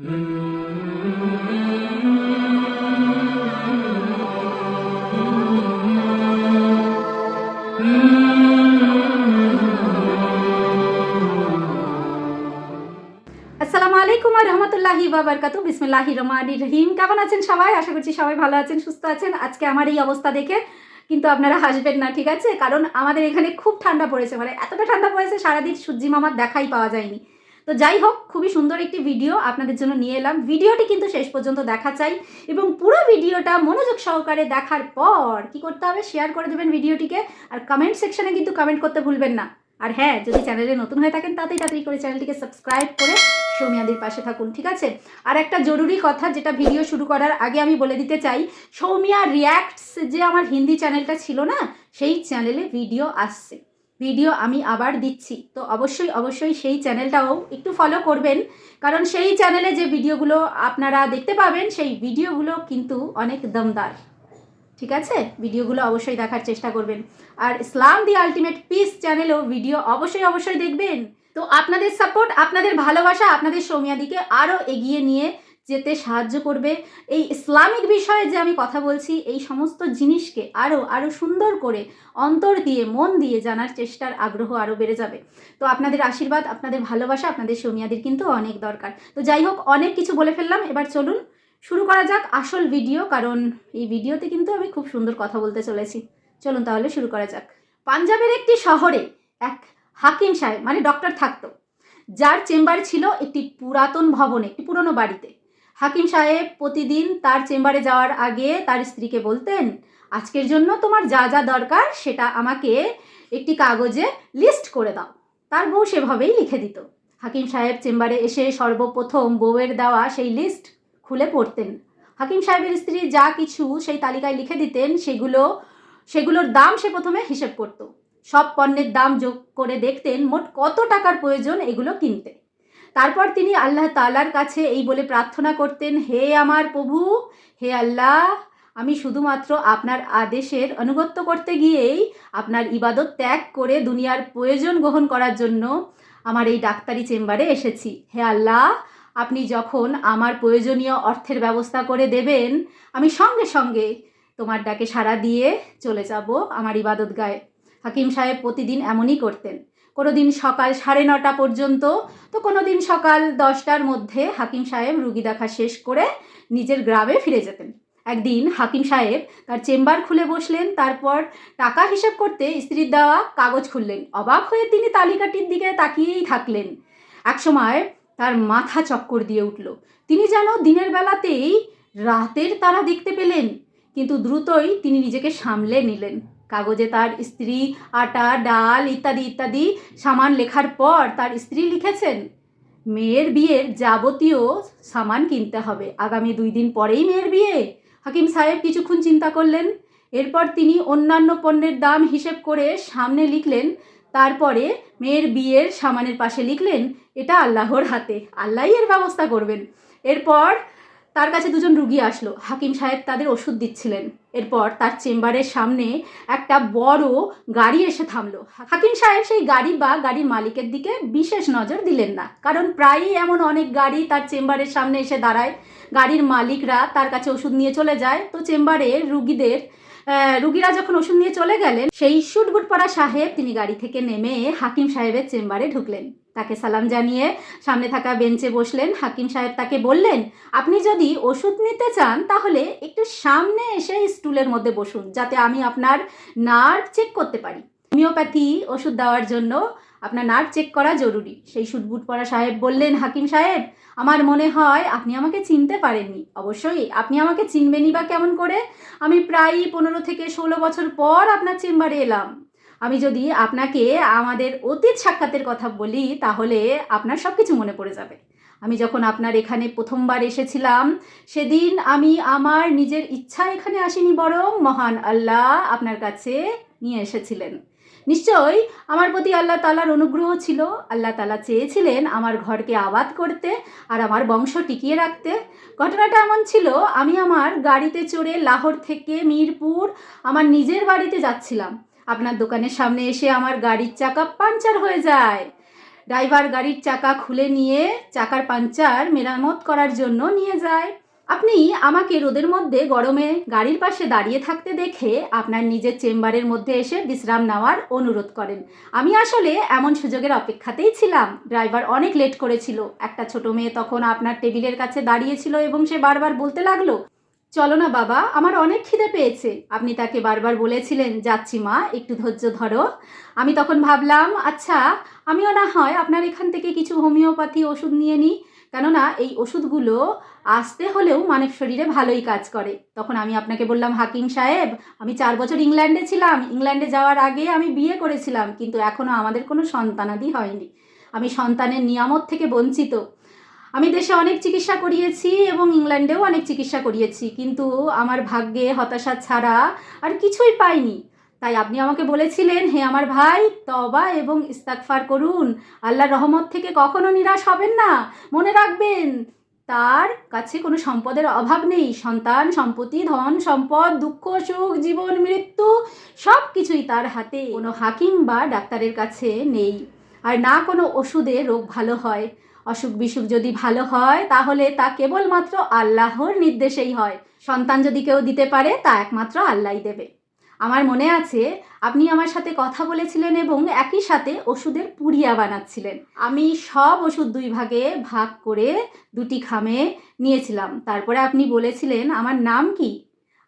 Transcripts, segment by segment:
আসসালামু আলাইকুম কেমন আছেন সবাই? আশা করছি সবাই ভালো আছেন, সুস্থ আছেন। আজকে আমার এই অবস্থা দেখে কিন্তু আপনারা হাসবেন না, ঠিক আছে? কারণ আমাদের এখানে খুব ঠান্ডা পড়েছে। মানে এতটা ঠান্ডা পড়েছে, সারাদিন সূর্যি মামার দেখাই পাওয়া যায়নি। তো যাই হোক, খুবই সুন্দর একটি ভিডিও আপনাদের জন্য নিয়ে এলাম। ভিডিওটি কিন্তু শেষ পর্যন্ত দেখা চাই এবং পুরো ভিডিওটা মনোযোগ সহকারে দেখার পর কি করতে হবে? শেয়ার করে দেবেন ভিডিওটিকে আর কমেন্ট সেকশনে কিন্তু কমেন্ট করতে ভুলবেন না। আর হ্যাঁ যদি চ্যানেলে নতুন হয়ে থাকেন, তাতেই তাড়াতাড়ি করে চ্যানেলটিকে সাবস্ক্রাইব করে সৌমিয়াদির পাশে থাকুন, ঠিক আছে? আর একটা জরুরি কথা, যেটা ভিডিও শুরু করার আগে আমি বলে দিতে চাই, সৌমিয়া রিয়াক্টস যে আমার হিন্দি চ্যানেলটা ছিল না, সেই চ্যানেলে ভিডিও আসছে। ভিডিও আমি আবার দিচ্ছি। তো অবশ্যই অবশ্যই সেই চ্যানেলটাও একটু ফলো করবেন। কারণ সেই চ্যানেলে যে ভিডিওগুলো আপনারা দেখতে পাবেন, সেই ভিডিওগুলো কিন্তু অনেক দমদার। ঠিক আছে? ভিডিওগুলো অবশ্যই দেখার চেষ্টা করবেন। আর ইসলাম দি আলটিমেট পিস চ্যানেলও ভিডিও অবশ্যই অবশ্যই দেখবেন। তো আপনাদের সাপোর্ট আপনাদের ভালোবাসা, আপনাদের সৌমিয়াদিকে আরও এগিয়ে নিয়ে যেতে সাহায্য করবে। এই ইসলামিক বিষয়ে যে আমি কথা বলছি, এই সমস্ত জিনিসকে আরও আরও সুন্দর করে অন্তর দিয়ে, মন দিয়ে জানার চেষ্টার আগ্রহ আরও বেড়ে যাবে। তো আপনাদের আশীর্বাদ, আপনাদের ভালোবাসা, আপনাদের সৌমিয়াদির কিন্তু অনেক দরকার। তো যাই হোক, অনেক কিছু বলে ফেললাম। এবার চলুন, শুরু করা যাক আসল ভিডিও, কারণ এই ভিডিওতে কিন্তু আমি খুব সুন্দর কথা বলতে চলেছি। চলুন তাহলে শুরু করা যাক। পাঞ্জাবের একটি শহরে এক হাকিম সাহেব মানে ডক্টর থাকতো, যার চেম্বার ছিল একটি পুরাতন ভবনে, একটি পুরনো বাড়িতে। হাকিম সাহেব প্রতিদিন তার চেম্বারে যাওয়ার আগে তার স্ত্রীকে বলতেন, আজকের জন্য তোমার যা যা দরকার সেটা আমাকে একটি কাগজে লিস্ট করে দাও। তার বউ সেভাবেই লিখে দিত। হাকিম সাহেব চেম্বারে এসে সর্বপ্রথম বউয়ের দেওয়া সেই লিস্ট খুলে পড়তেন। হাকিম সাহেবের স্ত্রী যা কিছু সেই তালিকায় লিখে দিতেন, সেগুলো, সেগুলোর দাম সে প্রথমে হিসেব করত। সব পণ্যের দাম যোগ করে দেখতেন মোট কত টাকার প্রয়োজন এগুলো কিনতে। তারপর তিনি আল্লাহ তালার কাছে এই বলে প্রার্থনা করতেন, হে আমার প্রভু, হে আল্লাহ, আমি শুধুমাত্র আপনার আদেশের অনুগত্য করতে গিয়েই আপনার ইবাদত ত্যাগ করে দুনিয়ার প্রয়োজন গ্রহণ করার জন্য আমার এই ডাক্তারি চেম্বারে এসেছি। হে আল্লাহ, আপনি যখন আমার প্রয়োজনীয় অর্থের ব্যবস্থা করে দেবেন, আমি সঙ্গে সঙ্গে তোমার ডাকে সাড়া দিয়ে চলে যাব আমার ইবাদত গায়ে হাকিম সাহেব প্রতিদিন এমনই করতেন। কোনো দিন সকাল সাড়ে নটা পর্যন্ত, তো কোনো দিন সকাল দশটার মধ্যে হাকিম সাহেব রুগী দেখা শেষ করে নিজের গ্রামে ফিরে যেতেন। একদিন হাকিম সাহেব তার চেম্বার খুলে বসলেন, তারপর টাকা হিসাব করতে স্ত্রীর দেওয়া কাগজ খুললেন। অবাক হয়ে তিনি তালিকাটির দিকে তাকিয়েই থাকলেন। একসময় তার মাথা চক্কর দিয়ে উঠল। তিনি যেন দিনের বেলাতেই রাতের তারা দেখতে পেলেন, কিন্তু দ্রুতই তিনি নিজেকে সামলে নিলেন। কাগজে তার স্ত্রী, আটা, ডাল ইত্যাদি ইত্যাদি সামান লেখার পর তার স্ত্রী লিখেছেন, মেয়ের বিয়ের যাবতীয় সামান কিনতে হবে। আগামী দুই দিন পরেই মেয়ের বিয়ে। হাকিম সাহেব কিছুক্ষণ চিন্তা করলেন। এরপর তিনি অন্যান্য পণ্যের দাম হিসেব করে সামনে লিখলেন। তারপরে মেয়ের বিয়ের সামানের পাশে লিখলেন, এটা আল্লাহর হাতে। আল্লাহই এর ব্যবস্থা করবেন। এরপর তার কাছে দুজন রুগী আসলো। হাকিম সাহেব তাদের ওষুধ দিচ্ছিলেন। এরপর তার চেম্বারের সামনে একটা বড় গাড়ি এসে থামলো। হাকিম সাহেব সেই গাড়ি বা গাড়ির মালিকের দিকে বিশেষ নজর দিলেন না, কারণ প্রায়ই এমন অনেক গাড়ি তার চেম্বারের সামনে এসে দাঁড়ায়। গাড়ির মালিকরা তার কাছে ওষুধ নিয়ে চলে যায়। তো চেম্বারে রুগীদের রুগীরা যখন ওষুধ নিয়ে চলে গেলেন, সেই শুটবুট পরা সাহেব তিনি গাড়ি থেকে নেমে হাকিম সাহেবের চেম্বারে ঢুকলেন। তাকে সালাম জানিয়ে সামনে থাকা বেঞ্চে বসলেন। হাকিম সাহেব তাকে বললেন, আপনি যদি ওষুধ নিতে চান, তাহলে একটু সামনে এসে স্টুলের মধ্যে বসুন, যাতে আমি আপনার নার্ভ চেক করতে পারি। হোমিওপ্যাথি ওষুধ দেওয়ার জন্য আপনার নার্ভ চেক করা জরুরি। সেই সুটবুট পরা সাহেব বললেন, হাকিম সাহেব, আমার মনে হয় আপনি আমাকে চিনতে পারেননি। অবশ্যই আপনি আমাকে চিনবেনই বা কেমন করে? আমি প্রায়ই পনেরো থেকে ষোলো বছর পর আপনার চেম্বারে এলাম। আমি যদি আপনাকে আমাদের অতীত সাক্ষাতের কথা বলি, তাহলে আপনার সব কিছু মনে পড়ে যাবে। আমি যখন আপনার এখানে প্রথমবার এসেছিলাম, সেদিন আমি আমার নিজের ইচ্ছা এখানে আসিনি, বরং মহান আল্লাহ আপনার কাছে নিয়ে এসেছিলেন। নিশ্চয়ই আমার প্রতি আল্লাহ তালার অনুগ্রহ ছিল। আল্লাহ তালা চেয়েছিলেন আমার ঘরকে আবাদ করতে আর আমার বংশ টিকিয়ে রাখতে। ঘটনাটা এমন ছিল, আমি আমার গাড়িতে চড়ে লাহোর থেকে মিরপুর আমার নিজের বাড়িতে যাচ্ছিলাম। আপনার দোকানের সামনে এসে আমার গাড়ির চাকা পাঞ্চার হয়ে যায়। ড্রাইভার গাড়ির চাকা খুলে নিয়ে চাকার পাঞ্চার মেরামত করার জন্য নিয়ে যায়। আপনি আমাকে রোদের মধ্যে গরমে গাড়ির পাশে দাঁড়িয়ে থাকতে দেখে আপনার নিজের চেম্বারের মধ্যে এসে বিশ্রাম নেওয়ার অনুরোধ করেন। আমি আসলে এমন সুযোগের অপেক্ষাতেই ছিলাম। ড্রাইভার অনেক লেট করেছিল। একটা ছোট মেয়ে তখন আপনার টেবিলের কাছে দাঁড়িয়েছিল এবং সে বারবার বলতে লাগল, চলো না বাবা, আমার অনেক খিদে পেয়েছে। আপনি তাকে বারবার বলেছিলেন, যাচ্ছি মা, একটু ধৈর্য ধরো। আমি তখন ভাবলাম আচ্ছা আমিও না হয় আপনার এখান থেকে কিছু হোমিওপ্যাথি ওষুধ নিয়ে নিই। কেননা এই ওষুধগুলো আসতে হলেও মানব শরীরে ভালোই কাজ করে। তখন আমি আপনাকে বললাম, হাকিম সাহেব, আমি চার বছর ইংল্যান্ডে ছিলাম। ইংল্যান্ডে যাওয়ার আগে আমি বিয়ে করেছিলাম, কিন্তু এখনও আমাদের কোনো সন্তানাদি হয়নি। আমি সন্তানের নিয়ামত থেকে বঞ্চিত। আমি দেশে অনেক চিকিৎসা করিয়েছি এবং ইংল্যান্ডেও অনেক চিকিৎসা করিয়েছি, কিন্তু আমার ভাগ্যে হতাশা ছাড়া আর কিছুই পাইনি। তাই আপনি আমাকে বলেছিলেন, হে আমার ভাই তবা এবং ইস্তাকফার করুন। আল্লাহর রহমত থেকে কখনো নিরাশ হবেন না। মনে রাখবেন, তার কাছে কোনো সম্পদের অভাব নেই। সন্তান সম্পত্তি, ধন সম্পদ, দুঃখ, সুখ, জীবন, মৃত্যু সব কিছুই তার হাতে। কোনো হাকিম বা ডাক্তারের কাছে নেই। আর না কোনো ওষুধে রোগ ভালো হয়। অসুখ বিসুখ যদি ভালো হয়, তাহলে তা কেবলমাত্র আল্লাহর নির্দেশেই হয়। সন্তান যদি কেউ দিতে পারে, তা একমাত্র আল্লাহই দেবে। আমার মনে আছে, আপনি আমার সাথে কথা বলেছিলেন এবং একই সাথে ওষুধের পুড়িয়া বানাচ্ছিলেন। আমি সব ওষুধ দুই ভাগে ভাগ করে দুটি খামে নিয়েছিলাম। তারপরে আপনি বলেছিলেন, আমার নাম কি?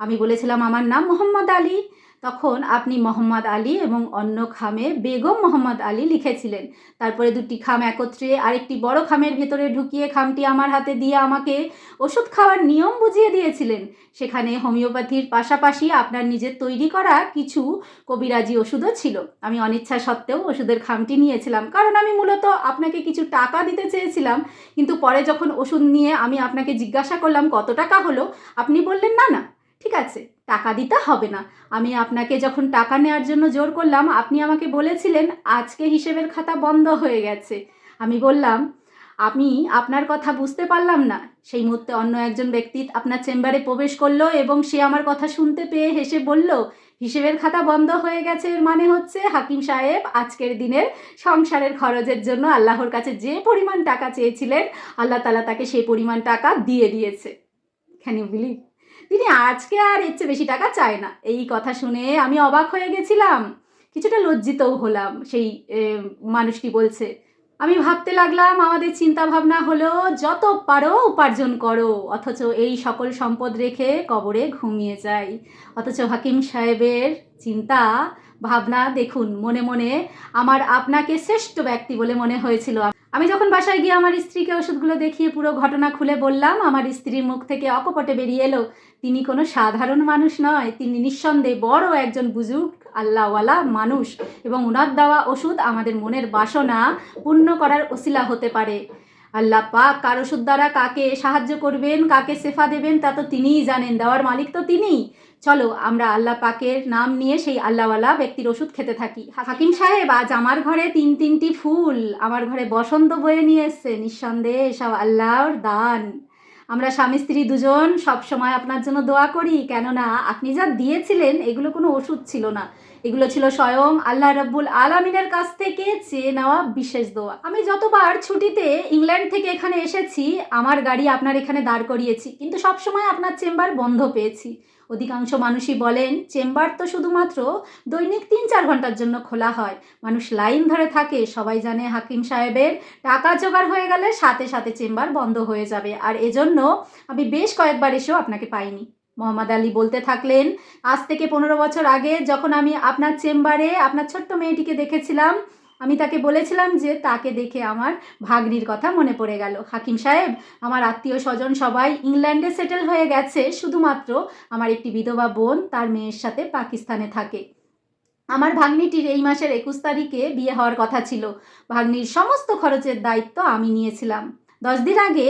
আমি বলেছিলাম, আমার নাম মোহাম্মদ আলী। তখন আপনি মোহাম্মদ আলী এবং অন্য খামে বেগম মোহাম্মদ আলী লিখেছিলেন। তারপরে দুটি খাম একত্রে আরেকটি বড় খামের ভেতরে ঢুকিয়ে খামটি আমার হাতে দিয়ে আমাকে ওষুধ খাওয়ার নিয়ম বুঝিয়ে দিয়েছিলেন। সেখানে হোমিওপ্যাথির পাশাপাশি আপনার নিজের তৈরি করা কিছু কবিরাজি ওষুধও ছিল। আমি অনিচ্ছা সত্ত্বেও ওষুধের খামটি নিয়েছিলাম। কারণ আমি মূলত আপনাকে কিছু টাকা দিতে চেয়েছিলাম। কিন্তু পরে যখন ওষুধ নিয়ে আমি আপনাকে জিজ্ঞাসা করলাম, কত টাকা হলো? আপনি বললেন, না না। ঠিক আছে, টাকা দিতে হবে না। আমি আপনাকে যখন টাকা নেওয়ার জন্য জোর করলাম, আপনি আমাকে বলেছিলেন, আজকে হিসেবের খাতা বন্ধ হয়ে গেছে। আমি বললাম আমি আপনার কথা বুঝতে পারলাম না। সেই মুহূর্তে অন্য একজন ব্যক্তি আপনার চেম্বারে প্রবেশ করল এবং সে আমার কথা শুনতে পেয়ে হেসে বলল, হিসেবের খাতা বন্ধ হয়ে গেছে এর মানে হচ্ছে, হাকিম সাহেব, আজকের দিনের সংসারের খরচের জন্য আল্লাহর কাছে যে পরিমাণ টাকা চেয়েছিলেন, আল্লাহ তালা তাকে সেই পরিমাণ টাকা দিয়ে দিয়েছে। ক্যান ইউ বিলিভ তিনি আজকে আর এর চেয়ে বেশি টাকা চায় না। এই কথা শুনে আমি অবাক হয়ে গেছিলাম। কিছুটা লজ্জিতও হলাম, সেই মানুষটি বলছে। আমি ভাবতে লাগলাম, আমাদের চিন্তা ভাবনা হলো, যত পারো উপার্জন করো, অথচ এই সকল সম্পদ রেখে কবরে ঘুমিয়ে যাই। অথচ হাকিম সাহেবের চিন্তা ভাবনা দেখুন, মনে মনে আমার আপনাকে শ্রেষ্ঠ ব্যক্তি বলে মনে হয়েছিল। আমি যখন বাসায় গিয়ে আমার স্ত্রীকে ওষুধগুলো দেখিয়ে পুরো ঘটনা খুলে বললাম, আমার স্ত্রীর মুখ থেকে অকপটে বেরিয়ে এলো। তিনি কোনো সাধারণ মানুষ নয়, তিনি নিঃসন্দেহে বড় একজন বুজুর্গ, আল্লাহওয়ালা মানুষ এবং উনার দেওয়া ওষুধ আমাদের মনের বাসনা পূর্ণ করার ওসিলা হতে পারে। আল্লাহ পাক কার ওষুধ দ্বারা কাকে সাহায্য করবেন, কাকে সেফা দেবেন, তা তো তিনিই জানেন, দেওয়ার মালিক তো তিনিই। চলো, আমরা আল্লাহ পাকের নাম নিয়ে সেই আল্লাহওয়ালা ব্যক্তির ওষুধ খেতে থাকি। হাকিম সাহেব, আজ আমার ঘরে তিন তিনটি ফুল, আমার ঘরে বসন্ত বয়ে নিয়ে এসছে, নিঃসন্দেহে সব আল্লাহর দান। আমরা স্বামী স্ত্রী দুজন সব সময় আপনার জন্য দোয়া করি, কেননা আপনি যা দিয়েছিলেন, এগুলো কোনো ওষুধ ছিল না। এগুলো ছিল স্বয়ং আল্লাহ রব্বুল আলামিনের কাছ থেকে চেয়ে নেওয়া বিশেষ দোয়া। আমি যতবার ছুটিতে ইংল্যান্ড থেকে এখানে এসেছি, আমার গাড়ি আপনার এখানে দাঁড় করিয়েছি, কিন্তু সব সময় আপনার চেম্বার বন্ধ পেয়েছি। অধিকাংশ মানুষই বলেন, চেম্বার তো শুধুমাত্র দৈনিক তিন চার ঘণ্টার জন্য খোলা হয়। মানুষ লাইন ধরে থাকে, সবাই জানে হাকিম সাহেবের টাকা জোগাড় হয়ে গেলে সাথে সাথে চেম্বার বন্ধ হয়ে যাবে। আর এজন্য আমি বেশ কয়েকবার এসেও আপনাকে পাইনি। মোহাম্মদ আলী বলতে থাকলেন, আজ থেকে পনেরো বছর আগে যখন আমি আপনার চেম্বারে আপনার ছোট্ট মেয়েটিকে দেখেছিলাম, আমি তাকে বলেছিলাম যে তাকে দেখে আমার ভাগ্নির কথা মনে পড়ে গেল। হাকিম সাহেব, আমার আত্মীয় স্বজন সবাই ইংল্যান্ডে সেটেল হয়ে গেছে, শুধুমাত্র আমার একটি বিধবা বোন, তার মেয়ের সাথে পাকিস্তানে থাকে। আমার ভাগ্নিটির এই মাসের একুশ তারিখে বিয়ে হওয়ার কথা ছিল। ভাগ্নির সমস্ত খরচের দায়িত্ব আমি নিয়েছিলাম। দশ দিন আগে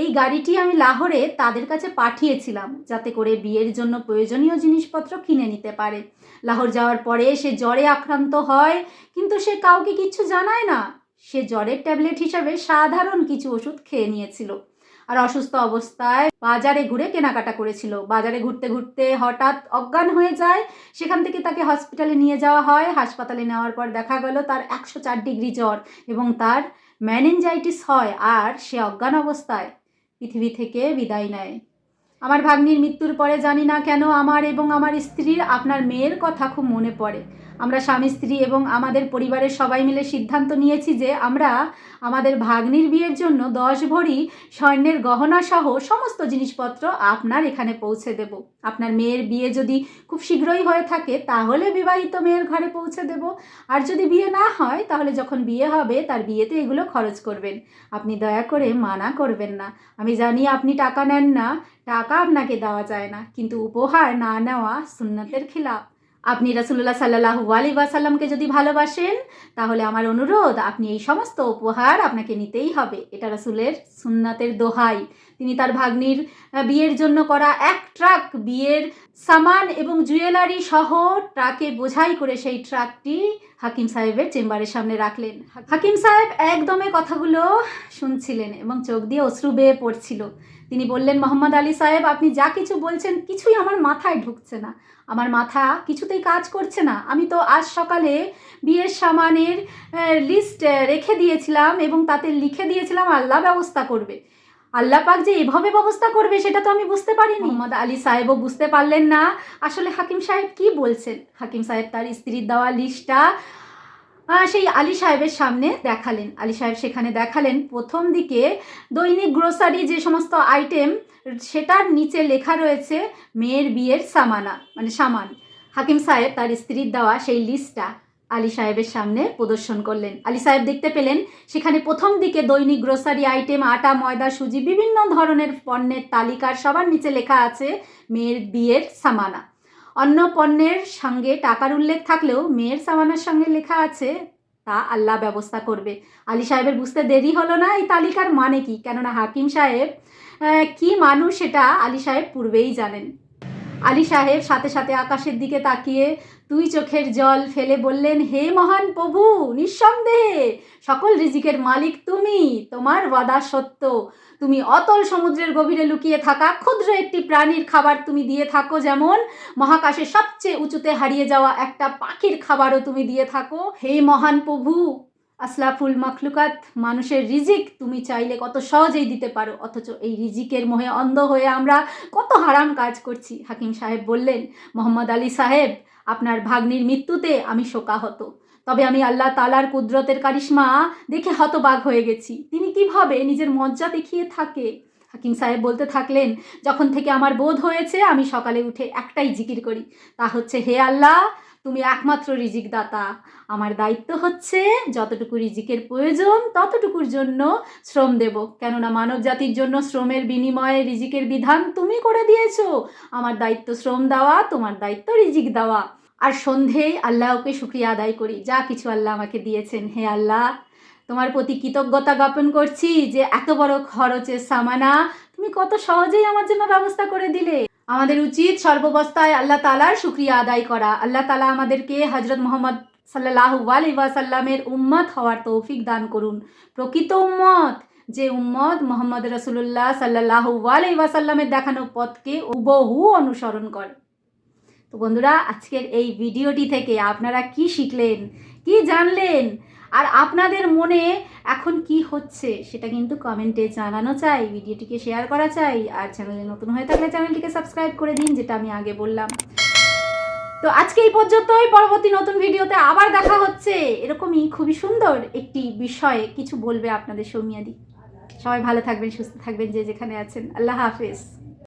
এই গাড়িটি আমি লাহোরে তাদের কাছে পাঠিয়েছিলাম, যাতে করে বিয়ের জন্য প্রয়োজনীয় জিনিসপত্র কিনে নিতে পারে। লাহোর যাওয়ার পরে সে জ্বরে আক্রান্ত হয়, কিন্তু সে কাউকে কিচ্ছু জানায় না। সে জ্বরের ট্যাবলেট হিসাবে সাধারণ কিছু ওষুধ খেয়ে নিয়েছিল আর অসুস্থ অবস্থায় বাজারে ঘুরে কেনাকাটা করেছিল। বাজারে ঘুরতে ঘুরতে হঠাৎ অজ্ঞান হয়ে যায়। সেখান থেকে তাকে হসপিটালে নিয়ে যাওয়া হয়। হাসপাতালে নেওয়ার পর দেখা গেল তার একশো চার ডিগ্রি জ্বর এবং তার ম্যানেঞ্জাইটিস হয় আর সে অজ্ঞান অবস্থায় পৃথিবী থেকে বিদায় নেয়। আমার ভাগ্নির মৃত্যুর পরে জানি না কেন আমার এবং আমার স্ত্রীর আপনার মেয়ের কথা খুব মনে পড়ে। আমরা স্বামী, স্ত্রী এবং আমাদের পরিবারের সবাই মিলে সিদ্ধান্ত নিয়েছি যে আমরা আমাদের ভাগ্নির বিয়ের জন্য দশ ভরি স্বর্ণের গহনা সহ সমস্ত জিনিসপত্র আপনার এখানে পৌঁছে দেব। আপনার মেয়ের বিয়ে যদি খুব শীঘ্রই হয়ে থাকে, তাহলে বিবাহিত মেয়ের ঘরে পৌঁছে দেব। আর যদি বিয়ে না হয়, তাহলে যখন বিয়ে হবে, তার বিয়েতে এগুলো খরচ করবেন। আপনি দয়া করে মানা করবেন না। আমি জানি আপনি টাকা নেন না টাকা আপনাকে দেওয়া যায় না। কিন্তু উপহার না নেওয়া সুন্নতের খিলাফ। আপনি রাসুল্লাহ সাল্লাহ আলী যদি ভালোবাসেন, তাহলে আমার অনুরোধ, আপনি এই সমস্ত উপহার আপনাকে নিতেই হবে। এটা রাসুলের সুন্নাতের দোহাই। তিনি তার ভাগ্নির বিয়ের জন্য করা এক ট্রাক বিয়ের সামান এবং জুয়েলারি সহ ট্রাকে বোঝাই করে সেই ট্রাকটি হাকিম সাহেবের চেম্বারের সামনে রাখলেন। হাকিম সাহেব একদমে কথাগুলো শুনছিলেন এবং চোখ দিয়ে অশ্রু বেয়ে পড়ছিল। তিনি বললেন, মোহাম্মদ আলী সাহেব, আপনি যা কিছু বলছেন কিছুই আমার মাথায় ঢুকছে না। আমার মাথা কিছুতেই কাজ করছে না। আমি তো আজ সকালে বিয়ের সামানের লিস্ট রেখে দিয়েছিলাম এবং তাতে লিখে দিয়েছিলাম, আল্লাহ ব্যবস্থা করবে। আল্লাহ পাক যে এভাবে ব্যবস্থা করবে, সেটা তো আমি বুঝতে পারিনি। মোহাম্মদ আলী সাহেবও বুঝতে পারলেন না। আসলে হাকিম সাহেব কি বলছেন? হাকিম সাহেব তার স্ত্রীর দেওয়া লিস্টটা সেই আলী সাহেবের সামনে দেখালেন। আলী সাহেব সেখানে দেখালেন, প্রথম দিকে দৈনিক গ্রোসারি যে সমস্ত আইটেম, সেটার নিচে লেখা রয়েছে, মেয়ের বিয়ের সামানা মানে সামান। হাকিম সাহেব তার স্ত্রীর দেওয়া সেই লিস্টটা আলী সাহেবের সামনে প্রদর্শন করলেন। আলী সাহেব দেখতে পেলেন, সেখানে প্রথম দিকে দৈনিক গ্রোসারি আইটেম আটা, ময়দা, সুজি, বিভিন্ন ধরনের পণ্যের তালিকার সবার নিচে লেখা আছে, মেয়ের বিয়ের সামানা। অন্য পণ্যের সঙ্গে টাকার উল্লেখ থাকলেও মেয়ের সামানার সঙ্গে লেখা আছে, তা আল্লাহ ব্যবস্থা করবে। আলী সাহেবের বুঝতে দেরি হলো না, এই তালিকার মানে কি? কেননা হাকিম সাহেব কি মানুষ সেটা আলী সাহেব পূর্বেই জানেন। আলী সাহেব সাথে সাথে আকাশের দিকে তাকিয়ে দুই চোখের জল ফেলে বললেন, হে মহান প্রভু, নিঃসন্দেহে সকল রিজিকের মালিক তুমি, তোমার ওয়াদা সত্য। তুমি অতল সমুদ্রের গভীরে লুকিয়ে থাকা ক্ষুদ্র একটি প্রাণীর খাবার তুমি দিয়ে থাকো, যেমন মহাকাশে সবচেয়ে উঁচুতে হারিয়ে যাওয়া একটা পাখির খাবারও তুমি দিয়ে থাকো। হে মহান প্রভু, আসলাফুল মখলুকাত, মানুষের রিজিক তুমি চাইলে কত সহজেই দিতে পারো, অথচ এই রিজিকের মোহে অন্ধ হয়ে আমরা কত হারাম কাজ করছি। হাকিম সাহেব বললেন, মোহাম্মদ আলী সাহেব আপনার ভাগ্নির মৃত্যুতে আমি শোকাহত। তবে আমি আল্লাহ তালার কুদরতের কারিশ্মা দেখে হতবাগ হয়ে গেছি। তিনি কীভাবে নিজের মজ্জা দেখিয়ে থাকে? হাকিম সাহেব বলতে থাকলেন, যখন থেকে আমার বোধ হয়েছে আমি সকালে উঠে একটাই জিকির করি। তা হচ্ছে, হে আল্লাহ তুমি একমাত্র রিজিক দাতা আমার দায়িত্ব হচ্ছে যতটুকু রিজিকের প্রয়োজন, ততটুকুর জন্য শ্রম দেব। কেননা মানব জাতির জন্য শ্রমের বিনিময়ে রিজিকের বিধান তুমি করে দিয়েছ। আমার দায়িত্ব শ্রম দেওয়া, তোমার দায়িত্ব রিজিক দেওয়া। আর সন্ধেয় আল্লাহকে শুক্রিয়া আদায় করি। যা কিছু আল্লাহ আমাকে দিয়েছেন, হে আল্লাহ। তোমার প্রতি কৃতজ্ঞতা জ্ঞাপন করছি যে এত বড় খরচের সামানা তুমি কত সহজেই আমার জন্য ব্যবস্থা করে দিলে। আমাদের উচিত সর্বাবস্থায় আল্লাহ তালার শুক্রিয়া আদায় করা। আল্লাহ তালা আমাদেরকে হজরত মোহাম্মদ সাল্লাহ আলী ওয়াসাল্লামের উম্মত হওয়ার তৌফিক দান করুন। প্রকৃত উম্মত যে উম্মত মোহাম্মদ রসুল্লাহ সাল্লাহ আলী ওয়াসাল্লামের দেখানো পথকে হুবহু অনুসরণ করে। তো বন্ধুরা, আজকের এই ভিডিওটি থেকে আপনারা কি শিখলেন? কি জানলেন? আর আপনাদের মনে এখন কি হচ্ছে সেটা কিন্তু কমেন্টে জানানো চাই, ভিডিওটিকে শেয়ার করা চাই, আর চ্যানেলে নতুন হয়ে থাকলে চ্যানেলটিকে সাবস্ক্রাইব করে দিন, যেটা আমি আগে বললাম। তো আজকে এই পর্যন্তই, পরবর্তী নতুন ভিডিওতে আবার দেখা হচ্ছে। এরকমই খুবই সুন্দর একটি বিষয়ে কিছু বলবে আপনাদের সৌমিয়াদি। সবাই ভালো থাকবেন, সুস্থ থাকবেন যে যেখানে আছেন। আল্লাহ হাফেজ।